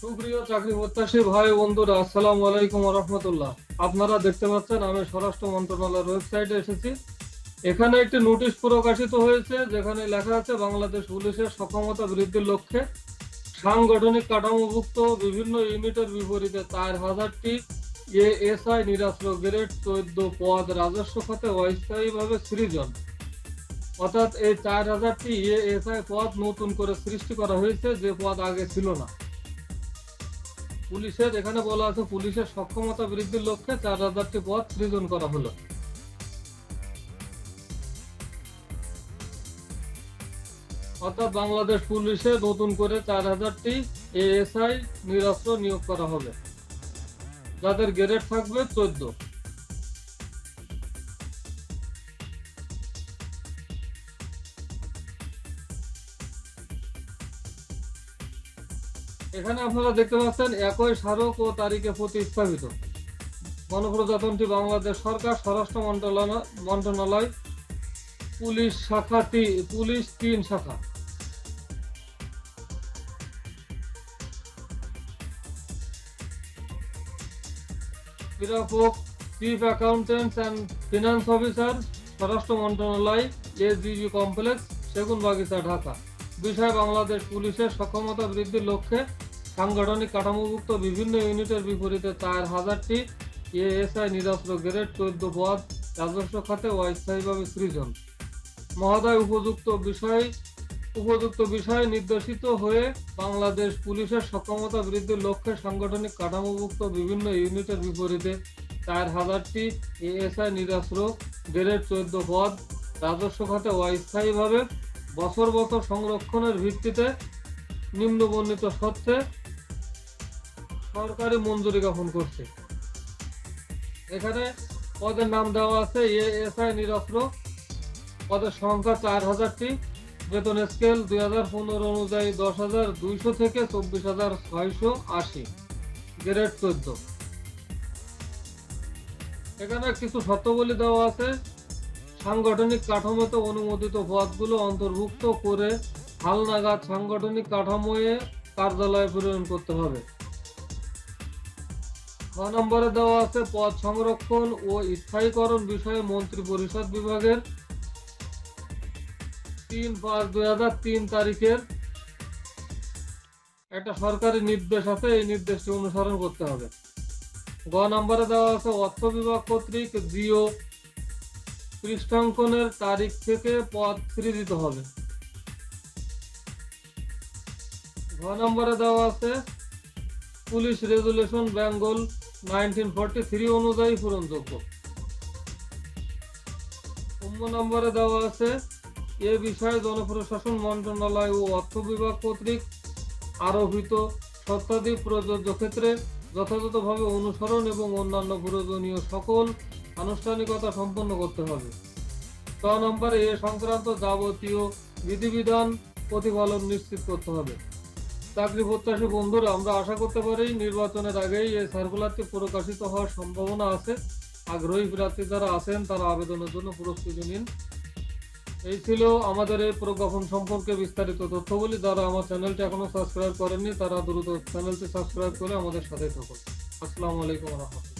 সুপ্রিয় চাকরি প্রত্যাশী ভাই বন্ধুরা, আসসালামু আলাইকুম রহমতুল্লাহ। আপনারা দেখতে পাচ্ছেন, আমি স্বরাষ্ট্র মন্ত্রণালয়ের ওয়েবসাইটে এসেছি। এখানে একটি নোটিশ প্রকাশিত হয়েছে, যেখানে লেখা আছে, বাংলাদেশ পুলিশের সক্ষমতা বৃদ্ধির লক্ষ্যে সাংগঠনিক কাঠামোভুক্ত বিভিন্ন ইউনিটের বিপরীতে চার হাজারটি এএসআই নিরাশ্র গ্রেড চোদ্দ পদ রাজস্ব খাতে অস্থায়ীভাবে সৃজন। অর্থাৎ এই চার হাজারটি এএসআই পদ নতুন করে সৃষ্টি করা হয়েছে, যে পদ আগে ছিল না। পুলিশের, এখানে বলা আছে পুলিশের সক্ষমতা বৃদ্ধির লক্ষ্যে চার হাজারটি পথ সৃজন করা হলো। অর্থাৎ বাংলাদেশ পুলিশে নতুন করে চার হাজারটি এএসআই নিরস্ত্র নিয়োগ করা হবে। যাদের গ্রেড থাকবে চোদ্দ। এখানে আপনারা দেখতে পাচ্ছেন একই স্মারক ও তারিখে প্রতিস্থাপিত। গণপ্রজাতন্ত্রী বাংলাদেশ সরকার, স্বরাষ্ট্র মন্ত্রণালয় পুলিশ শাখা পুলিশ তিন শাখা। নিরাপক chief accountant and finance officer, স্বরাষ্ট্র মন্ত্রণালয়, এসডিজি কমপ্লেক্স সেগুন বাগিচা ঢাকা। বিষয় বাংলাদেশ পুলিশের সক্ষমতা বৃদ্ধির লক্ষ্যে সাংগঠনিক কাঠামোভুক্ত বিভিন্ন ইউনিটের বিপরীতে চার হাজারটি এএসআই নিরাস্ত্র, গ্রেড চোদ্দ পদ, রাজস্ব খাতে অস্থায়ীভাবে সৃজন। মহোদয় উপযুক্ত বিষয়, উপযুক্ত বিষয়ে নির্দেশিত হয়ে বাংলাদেশ পুলিশের সক্ষমতা বৃদ্ধির লক্ষ্যে সাংগঠনিক কাঠামোভুক্ত বিভিন্ন ইউনিটের বিপরীতে চার হাজারটি এএসআই নিরাস্ত্র, গ্রেড চোদ্দ পদ, রাজস্ব খাতে অস্থায়ীভাবে বছর বছর সংরক্ষণের ভিত্তিতে নিম্নবর্ণিত সত্ত্বে সরকারি মঞ্জুরি জ্ঞাপন করছে। এখানে পদের নাম দেওয়া আছে এএসআই নিরস্ত্র। পদের সংখ্যা চার হাজারটি। বেতন স্কেল দুই হাজার পনেরো অনুযায়ী দশ হাজার দুইশো থেকে চব্বিশ হাজার ছয়শো আশি। গ্রেড চোদ্দ। এখানে কিছু শর্তাবলী দেওয়া আছে। সাংগঠনিক কাঠামোতে অনুমোদিত পদগুলো অন্তর্ভুক্ত করে হালনাগাদ সাংগঠনিক কাঠামোয়ে কার্যালয়ে প্রেরণ করতে হবে। নম্বরে দেওয়া আছে পদ সংরক্ষণ ও স্থায়ীকরণ বিষয়ে মন্ত্রী পরিষদ বিভাগের তিন পাঁচ দুই হাজার তিন তারিখের একটা সরকারি নির্দেশ আছে, এই নির্দেশটি অনুসরণ করতে হবে। গ নম্বরে দেওয়া আছে অর্থ বিভাগ কর্তৃক জিও পৃষ্ঠাঙ্কনের তারিখ থেকে পদ সৃজিত হবে। ঘ নম্বরে দেওয়া আছে police resolution Bengal nineteen forty three অনুযায়ী পূরণযোগ্য অন্য নম্বরে দেওয়া আছে, এ বিষয়ে জনপ্রশাসন, মন্ত্রণালয় ও অর্থ বিভাগ কর্তৃক আরোপিত শর্তাদি প্রযোজ্য ক্ষেত্রে যথাযথভাবে অনুসরণ এবং অন্যান্য প্রয়োজনীয় সকল আনুষ্ঠানিকতা সম্পন্ন করতে হবে। ছ নম্বরে এ সংক্রান্ত যাবতীয় বিধিবিধান প্রতিপালন নিশ্চিত করতে হবে। চাকরি প্রত্যাশী বন্ধুরা, আমরা আশা করতে পারি নির্বাচনের আগেই এই সার্কুলারটি প্রকাশিত হওয়ার সম্ভাবনা আছে। আগ্রহী প্রার্থী যারা আছেন, তারা আবেদনের জন্য প্রস্তুতি নিন। এই ছিল আমাদের এই প্রজ্ঞাপন সম্পর্কে বিস্তারিত তথ্যগুলি। যারা আমার চ্যানেলটি এখনও সাবস্ক্রাইব করেননি, তারা দ্রুত চ্যানেলটি সাবস্ক্রাইব করে আমাদের সাথে থাকুন। আসসালামু আলাইকুম রহমতুল্লাহ।